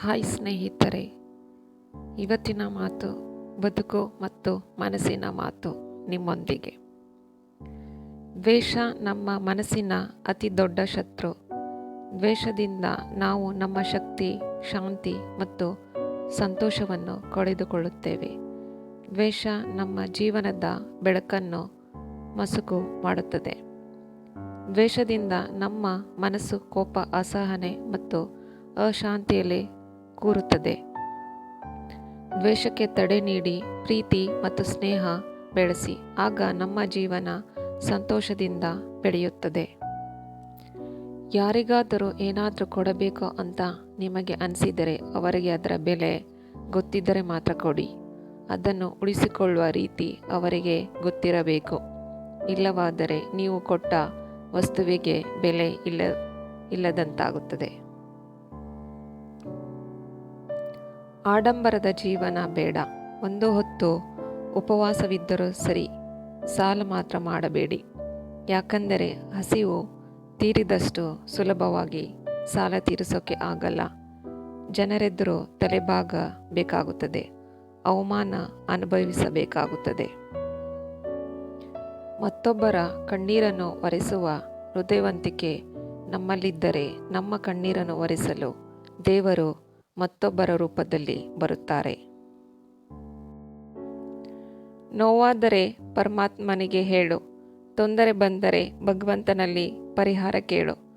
Hi ಸ್ನೇಹಿತರೆ, ಇವತ್ತಿನ ಮಾತು ಬದುಕು ಮತ್ತು ಮನಸ್ಸಿನ ಮಾತು ನಿಮ್ಮೊಂದಿಗೆ. ದ್ವೇಷ ನಮ್ಮ ಮನಸ್ಸಿನ ಅತಿ ದೊಡ್ಡ ಶತ್ರು. ದ್ವೇಷದಿಂದ ನಾವು ನಮ್ಮ ಶಕ್ತಿ, ಶಾಂತಿ ಮತ್ತು ಸಂತೋಷವನ್ನು ಕಳೆದುಕೊಳ್ಳುತ್ತೇವೆ. ದ್ವೇಷ ನಮ್ಮ ಜೀವನದ ಬೆಳಕನ್ನು ಮಸುಕು ಮಾಡುತ್ತದೆ. ದ್ವೇಷದಿಂದ ನಮ್ಮ ಮನಸ್ಸು ಕೋಪ, ಅಸಹನೆ ಮತ್ತು ಅಶಾಂತಿಯಲ್ಲಿ ಕೂರುತ್ತದೆ. ದ್ವೇಷಕ್ಕೆ ತಡೆ ನೀಡಿ, ಪ್ರೀತಿ ಮತ್ತು ಸ್ನೇಹ ಬೆಳೆಸಿ, ಆಗ ನಮ್ಮ ಜೀವನ ಸಂತೋಷದಿಂದ ಬೆಳೆಯುತ್ತದೆ. ಯಾರಿಗಾದರೂ ಏನಾದರೂ ಕೊಡಬೇಕು ಅಂತ ನಿಮಗೆ ಅನಿಸಿದರೆ ಅವರಿಗೆ ಅದರ ಬೆಲೆ ಗೊತ್ತಿದ್ದರೆ ಮಾತ್ರ ಕೊಡಿ. ಅದನ್ನು ಉಳಿಸಿಕೊಳ್ಳುವ ರೀತಿ ಅವರಿಗೆ ಗೊತ್ತಿರಬೇಕು. ಇಲ್ಲವಾದರೆ ನೀವು ಕೊಟ್ಟ ವಸ್ತುವಿಗೆ ಬೆಲೆ ಇಲ್ಲ, ಇಲ್ಲದಂತಾಗುತ್ತದೆ. ಆಡಂಬರದ ಜೀವನ ಬೇಡ. ಒಂದು ಹೊತ್ತು ಉಪವಾಸವಿದ್ದರೂ ಸರಿ, ಸಾಲ ಮಾತ್ರ ಮಾಡಬೇಡಿ. ಯಾಕಂದರೆ ಹಸಿವು ತೀರಿದಷ್ಟು ಸುಲಭವಾಗಿ ಸಾಲ ತೀರಿಸೋಕೆ ಆಗಲ್ಲ. ಜನರೆದುರು ತಲೆಬಾಗ ಬೇಕಾಗುತ್ತದೆ ಅವಮಾನ ಅನುಭವಿಸಬೇಕಾಗುತ್ತದೆ. ಮತ್ತೊಬ್ಬರ ಕಣ್ಣೀರನ್ನು ಒರೆಸುವ ಹೃದಯವಂತಿಕೆ ನಮ್ಮಲ್ಲಿದ್ದರೆ ನಮ್ಮ ಕಣ್ಣೀರನ್ನು ಒರೆಸಲು ದೇವರು ಮತ್ತೊಬ್ಬರ ರೂಪದಲ್ಲಿ ಬರುತ್ತಾರೆ. ನೋವಾದರೆ ಪರಮಾತ್ಮನಿಗೆ ಹೇಳು. ತೊಂದರೆ ಬಂದರೆ ಭಗವಂತನಲ್ಲಿ ಪರಿಹಾರ ಕೇಳು.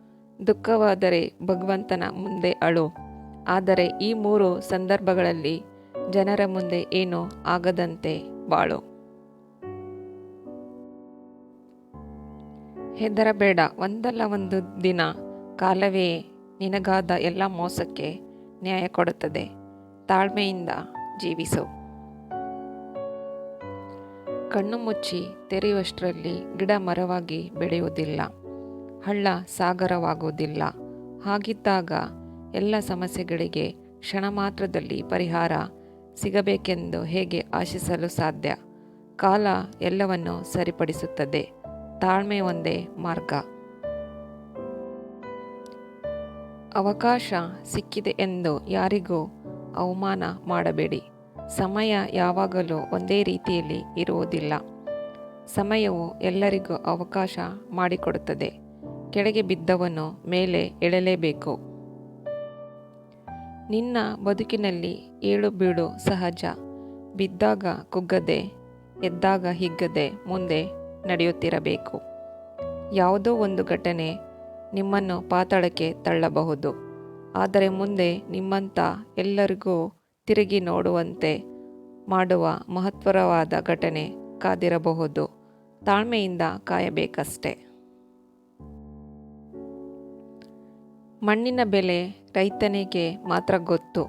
ದುಃಖವಾದರೆ ಭಗವಂತನ ಮುಂದೆ ಅಳು. ಆದರೆ ಈ ಮೂರು ಸಂದರ್ಭಗಳಲ್ಲಿ ಜನರ ಮುಂದೆ ಏನೂ ಆಗದಂತೆ ಬಾಳು. ಹೆದರಬೇಡ. ಒಂದಲ್ಲ ಒಂದು ದಿನ ಕಾಲವೇ ನಿನಗಾದ ಎಲ್ಲ ಮೋಸಕ್ಕೆ ನ್ಯಾಯ ಕೊಡುತ್ತದೆ. ತಾಳ್ಮೆಯಿಂದ ಜೀವಿಸು. ಕಣ್ಣು ಮುಚ್ಚಿ ತೆರೆಯುವಷ್ಟರಲ್ಲಿ ಗಿಡ ಮರವಾಗಿ ಬೆಳೆಯುವುದಿಲ್ಲ. ಹಳ್ಳ ಸಾಗರವಾಗುವುದಿಲ್ಲ. ಹಾಗಿದ್ದಾಗ ಎಲ್ಲ ಸಮಸ್ಯೆಗಳಿಗೆ ಕ್ಷಣ ಮಾತ್ರದಲ್ಲಿ ಪರಿಹಾರ ಸಿಗಬೇಕೆಂದು ಹೇಗೆ ಆಶಿಸಲು ಸಾಧ್ಯ? ಕಾಲ ಎಲ್ಲವನ್ನು ಸರಿಪಡಿಸುತ್ತದೆ. ತಾಳ್ಮೆ ಒಂದೇ ಮಾರ್ಗ. ಅವಕಾಶ ಸಿಕ್ಕಿದೆ ಎಂದು ಯಾರಿಗೂ ಅವಮಾನ ಮಾಡಬೇಡಿ. ಸಮಯ ಯಾವಾಗಲೂ ಒಂದೇ ರೀತಿಯಲ್ಲಿ ಇರುವುದಿಲ್ಲ. ಸಮಯವು ಎಲ್ಲರಿಗೂ ಅವಕಾಶ ಮಾಡಿಕೊಡುತ್ತದೆ. ಕೆಳಗೆ ಬಿದ್ದವನು ಮೇಲೆ ಎಳಲೇಬೇಕು ನಿನ್ನ ಬದುಕಿನಲ್ಲಿ ಏಳು ಬೀಳು ಸಹಜ. ಬಿದ್ದಾಗ ಕುಗ್ಗದೆ, ಎದ್ದಾಗ ಹಿಗ್ಗದೆ ಮುಂದೆ ನಡೆಯುತ್ತಿರಬೇಕು. ಯಾವುದೋ ಒಂದು ಘಟನೆ ನಿಮ್ಮನ್ನು ಪಾತಾಳಕ್ಕೆ ತಳ್ಳಬಹುದು. ಆದರೆ ಮುಂದೆ ನಿಮ್ಮಂಥ ಎಲ್ಲರಿಗೂ ತಿರುಗಿ ನೋಡುವಂತೆ ಮಾಡುವ ಮಹತ್ವರವಾದ ಘಟನೆ ಕಾದಿರಬಹುದು. ತಾಳ್ಮೆಯಿಂದ ಕಾಯಬೇಕಷ್ಟೆ. ಮಣ್ಣಿನ ಬೆಲೆ ರೈತನಿಗೆ ಮಾತ್ರ ಗೊತ್ತು.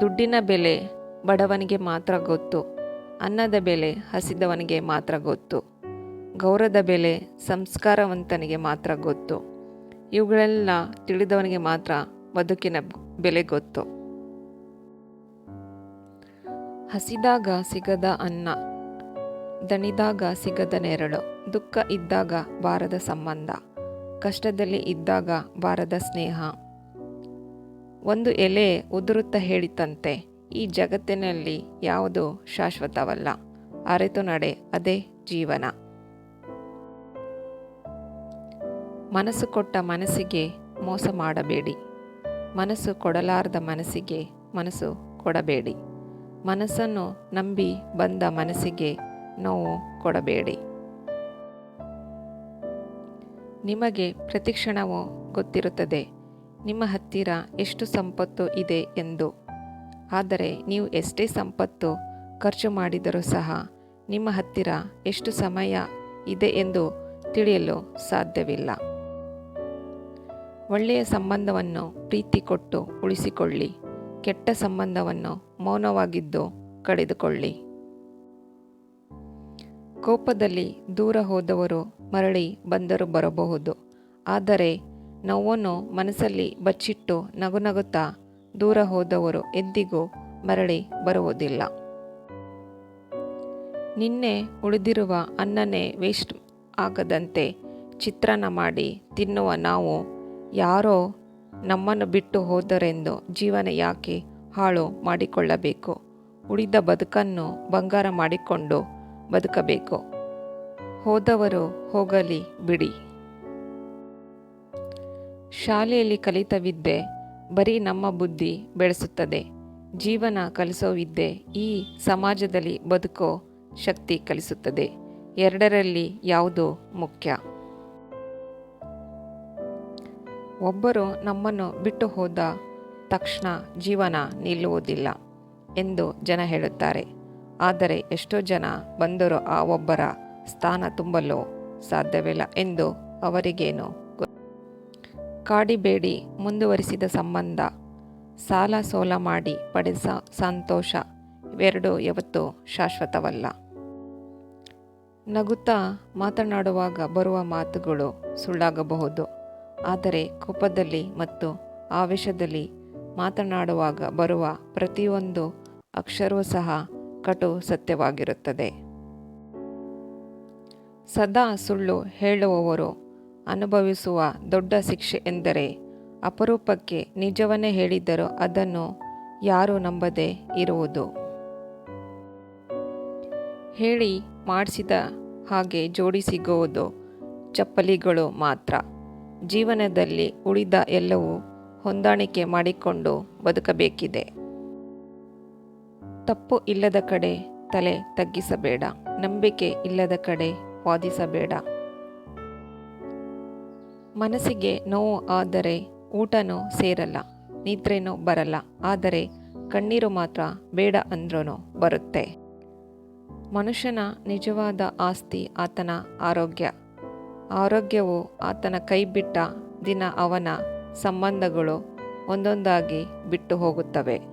ದುಡ್ಡಿನ ಬೆಲೆ ಬಡವನಿಗೆ ಮಾತ್ರ ಗೊತ್ತು. ಅನ್ನದ ಬೆಲೆ ಹಸಿದವನಿಗೆ ಮಾತ್ರ ಗೊತ್ತು. ಗೌರವದ ಬೆಲೆ ಸಂಸ್ಕಾರವಂತನಿಗೆ ಮಾತ್ರ ಗೊತ್ತು. ಇವುಗಳೆಲ್ಲ ತಿಳಿದವನಿಗೆ ಮಾತ್ರ ಬದುಕಿನ ಬೆಲೆ ಗೊತ್ತು. ಹಸಿದಾಗ ಸಿಗದ ಅನ್ನ, ದಣಿದಾಗ ಸಿಗದ ನೆರಳು, ದುಃಖ ಇದ್ದಾಗ ಬಾರದ ಸಂಬಂಧ, ಕಷ್ಟದಲ್ಲಿ ಇದ್ದಾಗ ಬಾರದ ಸ್ನೇಹ. ಒಂದು ಎಲೆ ಉದುರುತ್ತ ಹೇಳಿತಂತೆ, ಈ ಜಗತ್ತಿನಲ್ಲಿ ಯಾವುದು ಶಾಶ್ವತವಲ್ಲ, ಅರೆತು ನಡೆ ಅದೇ ಜೀವನ. ಮನಸ್ಸು ಕೊಟ್ಟ ಮನಸ್ಸಿಗೆ ಮೋಸ ಮಾಡಬೇಡಿ. ಮನಸ್ಸು ಕೊಡಲಾರದ ಮನಸ್ಸಿಗೆ ಮನಸ್ಸು ಕೊಡಬೇಡಿ. ಮನಸ್ಸನ್ನು ನಂಬಿ ಬಂದ ಮನಸ್ಸಿಗೆ ನೋವು ಕೊಡಬೇಡಿ. ನಿಮಗೆ ಪ್ರತಿಕ್ಷಣವೂ ಗೊತ್ತಿರುತ್ತದೆ, ನಿಮ್ಮ ಹತ್ತಿರ ಎಷ್ಟು ಸಂಪತ್ತು ಇದೆ ಎಂದು. ಆದರೆ ನೀವು ಎಷ್ಟೇ ಸಂಪತ್ತು ಖರ್ಚು ಮಾಡಿದರೂ ಸಹ ನಿಮ್ಮ ಹತ್ತಿರ ಎಷ್ಟು ಸಮಯ ಇದೆ ಎಂದು ತಿಳಿಯಲು ಸಾಧ್ಯವಿಲ್ಲ. ಒಳ್ಳೆಯ ಸಂಬಂಧವನ್ನು ಪ್ರೀತಿ ಕೊಟ್ಟು ಉಳಿಸಿಕೊಳ್ಳಿ. ಕೆಟ್ಟ ಸಂಬಂಧವನ್ನು ಮೌನವಾಗಿದ್ದು ಕಳೆದುಕೊಳ್ಳಿ. ಕೋಪದಲ್ಲಿ ದೂರ ಹೋದವರು ಮರಳಿ ಬಂದರು ಬರಬಹುದು. ಆದರೆ ನೋವನ್ನು ಮನಸ್ಸಲ್ಲಿ ಬಚ್ಚಿಟ್ಟು ನಗುನಗುತ್ತಾ ದೂರ ಹೋದವರು ಎಂದಿಗೂ ಮರಳಿ ಬರುವುದಿಲ್ಲ. ನಿನ್ನೆ ಉಳಿದಿರುವ ಅನ್ನನೇ ವೇಸ್ಟ್ ಆಗದಂತೆ ಚಿತ್ರಾನ್ನ ಮಾಡಿ ತಿನ್ನುವ ನಾವು ಯಾರೋ ನಮ್ಮನ್ನು ಬಿಟ್ಟು ಹೋದರೆಂದು ಜೀವನ ಯಾಕೆ ಹಾಳು ಮಾಡಿಕೊಳ್ಳಬೇಕು? ಉಳಿದ ಬದುಕನ್ನು ಬಂಗಾರ ಮಾಡಿಕೊಂಡು ಬದುಕಬೇಕು. ಹೋದವರು ಹೋಗಲಿ ಬಿಡಿ. ಶಾಲೆಯಲ್ಲಿ ಕಲಿತ ವಿದ್ಯೆ ಬರೀ ನಮ್ಮ ಬುದ್ಧಿ ಬೆಳೆಸುತ್ತದೆ. ಜೀವನ ಕಲಿಸೋ ವಿದ್ಯೆ ಈ ಸಮಾಜದಲ್ಲಿ ಬದುಕೋ ಶಕ್ತಿ ಕಲಿಸುತ್ತದೆ. ಎರಡರಲ್ಲಿ ಯಾವುದು ಮುಖ್ಯ? ಒಬ್ಬರು ನಮ್ಮನ್ನು ಬಿಟ್ಟು ಹೋದ ತಕ್ಷಣ ಜೀವನ ನಿಲ್ಲುವುದಿಲ್ಲ ಎಂದು ಜನ ಹೇಳುತ್ತಾರೆ. ಆದರೆ ಎಷ್ಟೋ ಜನ ಬಂದರೂ ಆ ಒಬ್ಬರ ಸ್ಥಾನ ತುಂಬಲು ಸಾಧ್ಯವಿಲ್ಲ ಎಂದು ಅವರಿಗೇನು ಕಾಡಿಬೇಡಿ ಮುಂದುವರಿಸಿದ ಸಂಬಂಧ ಸಾಲ ಸೋಲ ಮಾಡಿ ಪಡೆದ ಸಂತೋಷ ಇವೆರಡೂ ಯಾವತ್ತೂ ಶಾಶ್ವತವಲ್ಲ. ನಗುತ್ತಾ ಮಾತನಾಡುವಾಗ ಬರುವ ಮಾತುಗಳು ಸುಳ್ಳಾಗಬಹುದು. ಆದರೆ ಕೋಪದಲ್ಲಿ ಮತ್ತು ಆವೇಶದಲ್ಲಿ ಮಾತನಾಡುವಾಗ ಬರುವ ಪ್ರತಿಯೊಂದು ಅಕ್ಷರವೂ ಸಹ ಕಟು ಸತ್ಯವಾಗಿರುತ್ತದೆ. ಸದಾ ಸುಳ್ಳು ಹೇಳುವವರು ಅನುಭವಿಸುವ ದೊಡ್ಡ ಶಿಕ್ಷೆ ಎಂದರೆ ಅಪರೂಪಕ್ಕೆ ನಿಜವನ್ನೇ ಹೇಳಿದ್ದರೂ ಅದನ್ನು ಯಾರೂ ನಂಬದೆ ಇರುವುದು. ಹೇಳಿ ಮಾಡಿಸಿದ ಹಾಗೆ ಜೋಡಿ ಸಿಗುವುದು ಚಪ್ಪಲಿಗಳು ಮಾತ್ರ. ಜೀವನದಲ್ಲಿ ಉಳಿದ ಎಲ್ಲವೂ ಹೊಂದಾಣಿಕೆ ಮಾಡಿಕೊಂಡು ಬದುಕಬೇಕಿದೆ. ತಪ್ಪು ಇಲ್ಲದ ಕಡೆ ತಲೆ ತಗ್ಗಿಸಬೇಡ, ನಂಬಿಕೆ ಇಲ್ಲದ ಕಡೆ ವಾದಿಸಬೇಡ. ಮನಸ್ಸಿಗೆ ನೋವು ಆದರೆ ಊಟನೂ ಸೇರಲ್ಲ, ನಿದ್ರೆನೂ ಬರಲ್ಲ, ಆದರೆ ಕಣ್ಣೀರು ಮಾತ್ರ ಬೇಡ ಅಂದ್ರೂ ಬರುತ್ತೆ. ಮನುಷ್ಯನ ನಿಜವಾದ ಆಸ್ತಿ ಆತನ ಆರೋಗ್ಯ. ಆರೋಗ್ಯವು ಆತನ ಕೈಬಿಟ್ಟ ದಿನ ಅವನ ಸಂಬಂಧಗಳು ಒಂದೊಂದಾಗಿ ಬಿಟ್ಟು ಹೋಗುತ್ತವೆ.